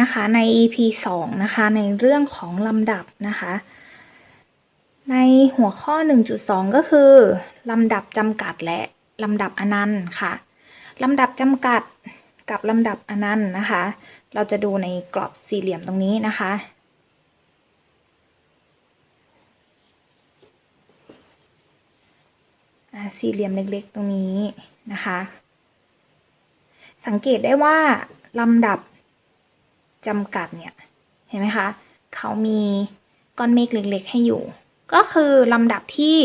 นะคะใน EP 2 นะคะ ในเรื่องของลำดับนะคะ ในหัวข้อ 1.2 ก็คือลำดับจำกัดและลำดับอนันต์ค่ะลำดับจำกัดกับลำดับอนันต์นะคะ เราจะดูในกรอบสี่เหลี่ยมตรงนี้นะคะ สี่เหลี่ยมเล็กๆตรงนี้นะคะ สังเกตได้ว่าลำดับ จำกัดเนี่ยเห็นไหมคะเขามีก้อนเมฆเล็กๆ ให้อยู่ ก็คือลำดับที่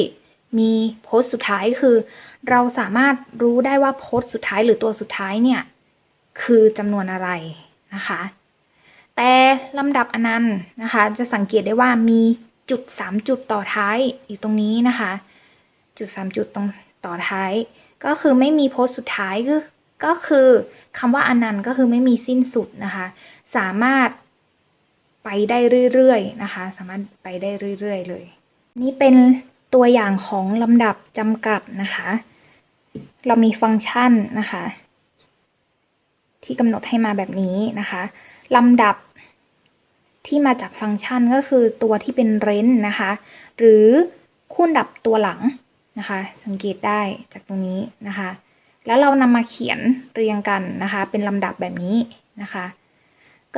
มีโพสต์สุดท้ายคือ เราสามารถรู้ได้ว่าโพสต์สุดท้ายหรือตัวสุดท้ายเนี่ยคือจำนวนอะไรนะคะ แต่ลำดับอนันต์นะคะจะสังเกตได้ว่ามีจุดสามจุดต่อท้ายอยู่ตรงนี้นะคะ จุดสามจุดตรงต่อท้าย ก็คือไม่มีโพสต์สุดท้ายก็ก็คือคำว่าอนันต์ก็คือไม่มีสิ้นสุดนะคะ สามารถไปได้เรื่อยๆนะคะ สามารถไปได้เรื่อยๆเลย นี่เป็นตัวอย่างของลำดับจำกัดนะคะ เรามีฟังก์ชันนะคะ ที่กำหนดให้มาแบบนี้นะคะลำดับที่มาจากฟังก์ชันก็คือตัวที่เป็นเรนนะคะ หรือคูณดับตัวหลังนะคะ สังเกตได้จากตรงนี้นะคะ แล้วเรานำมาเขียนเรียงกันนะคะ เป็นลำดับแบบนี้นะคะ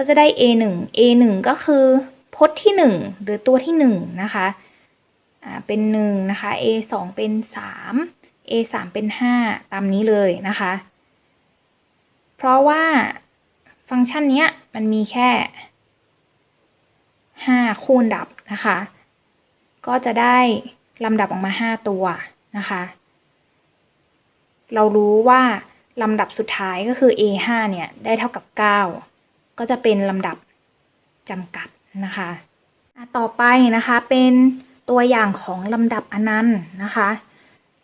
ก็จะได้ a 1 a 1 ก็คือพจน์ที่ 1 หรือตัวที่ 1 นะคะอ่าเป็น1นะคะ a 2 เป็น 3 a 3 เป็น 5 ตามนี้เลยนะคะ เพราะว่าฟังก์ชันเนี้ยมันมีแค่ 5 คูณดับนะคะ ก็จะได้ลำดับออกมา 5 ตัวนะคะ เรารู้ว่าลำดับสุดท้ายก็คือ a 5เนี่ย ได้เท่ากับ 9 ก็จะเป็นลำดับจำกัดนะคะต่อไปนะคะเป็นตัวอย่างของลำดับอนันต์นะคะ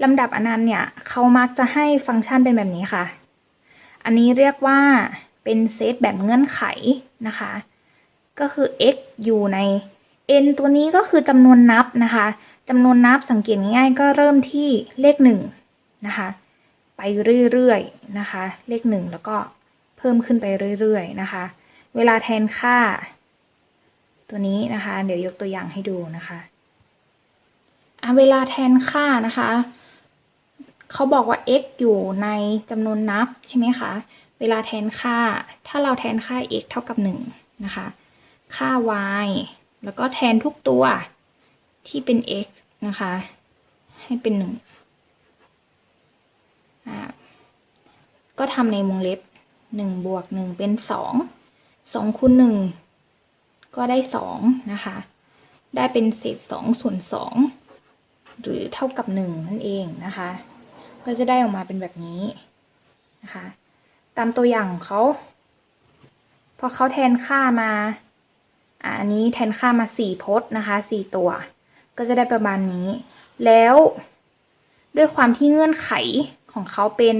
ลำดับอนันต์เนี่ยเขามักจะให้ฟังก์ชันเป็นแบบนี้ค่ะ อันนี้เรียกว่าเป็นเซตแบบเงื่อนไขนะคะ ก็คือ x อยู่ใน n ตัวนี้ก็คือจำนวนนับนะคะจำนวนนับสังเกตง่ายๆก็เริ่มที่เลขหนึ่งนะคะ ไปเรื่อยๆนะคะ เลขหนึ่งแล้วก็เพิ่มขึ้นไปเรื่อยๆนะคะ เวลาแทนค่า ตัวนี้นะคะ เดี๋ยวยกตัวอย่างให้ดูนะคะเวลาแทนค่านะคะ เขาบอกว่า x อยู่ในจำนวนนับใช่ไหมคะ เวลาแทนค่า ถ้าเราแทนค่า x เท่ากับ1นะคะ ค่า y แล้วก็แทนทุกตัวที่เป็น x นะคะ ให้เป็น1อ่าก็ทำในวงเล็บ 1 บวก 1 เป็น 2 2คูณ1ก็ได้2นะคะ ได้เป็นเศษ2ส่วน2หรือเท่ากับ1นั่นเองนะคะ ก็จะได้ออกมาเป็นแบบนี้นะคะ ตามตัวอย่างของเขาพอเขาแทนค่ามาอันนี้แทนค่ามาสี่พจน์นะคะสี่ตัว ก็จะได้ประมาณนี้ แล้วด้วยความที่เงื่อนไขของเขาเป็น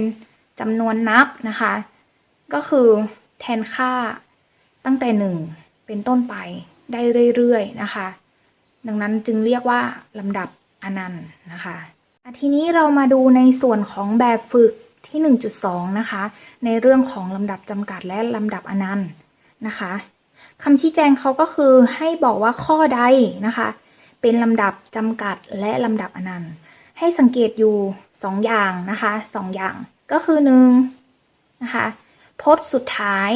จำนวนนับนะคะ ก็คือแทนค่า ตั้งแต่หนึ่งเป็นต้นไปได้เรื่อยๆนะคะ ดังนั้นจึงเรียกว่าลำดับอนันต์นะคะทีนี้เรามาดูในส่วนของแบบฝึกที่ 1.2 นะคะ ในเรื่องของลำดับจำกัดและลำดับอนันต์นะคะคำชี้แจงเขาก็คือให้บอกว่าข้อใดนะคะ เป็นลำดับจำกัดและลำดับอนันต์ ให้สังเกตอยู่ 2 อย่างนะคะสองอย่างก็คือหนึ่งนะคะพจน์สุดท้าย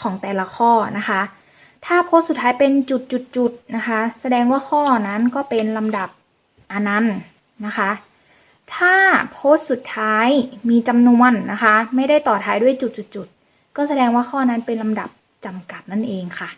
ของแต่ละข้อนะคะ ถ้าโพสต์สุดท้ายเป็นจุดจุดจุดนะคะ แสดงว่าข้อนั้นก็เป็นลำดับอนันต์นะคะ ถ้าโพสต์สุดท้ายมีจำนวนนะคะ ไม่ได้ต่อท้ายด้วยจุดจุดจุดก็แสดงว่าข้อนั้นเป็นลำดับจำกัดนั่นเองค่ะ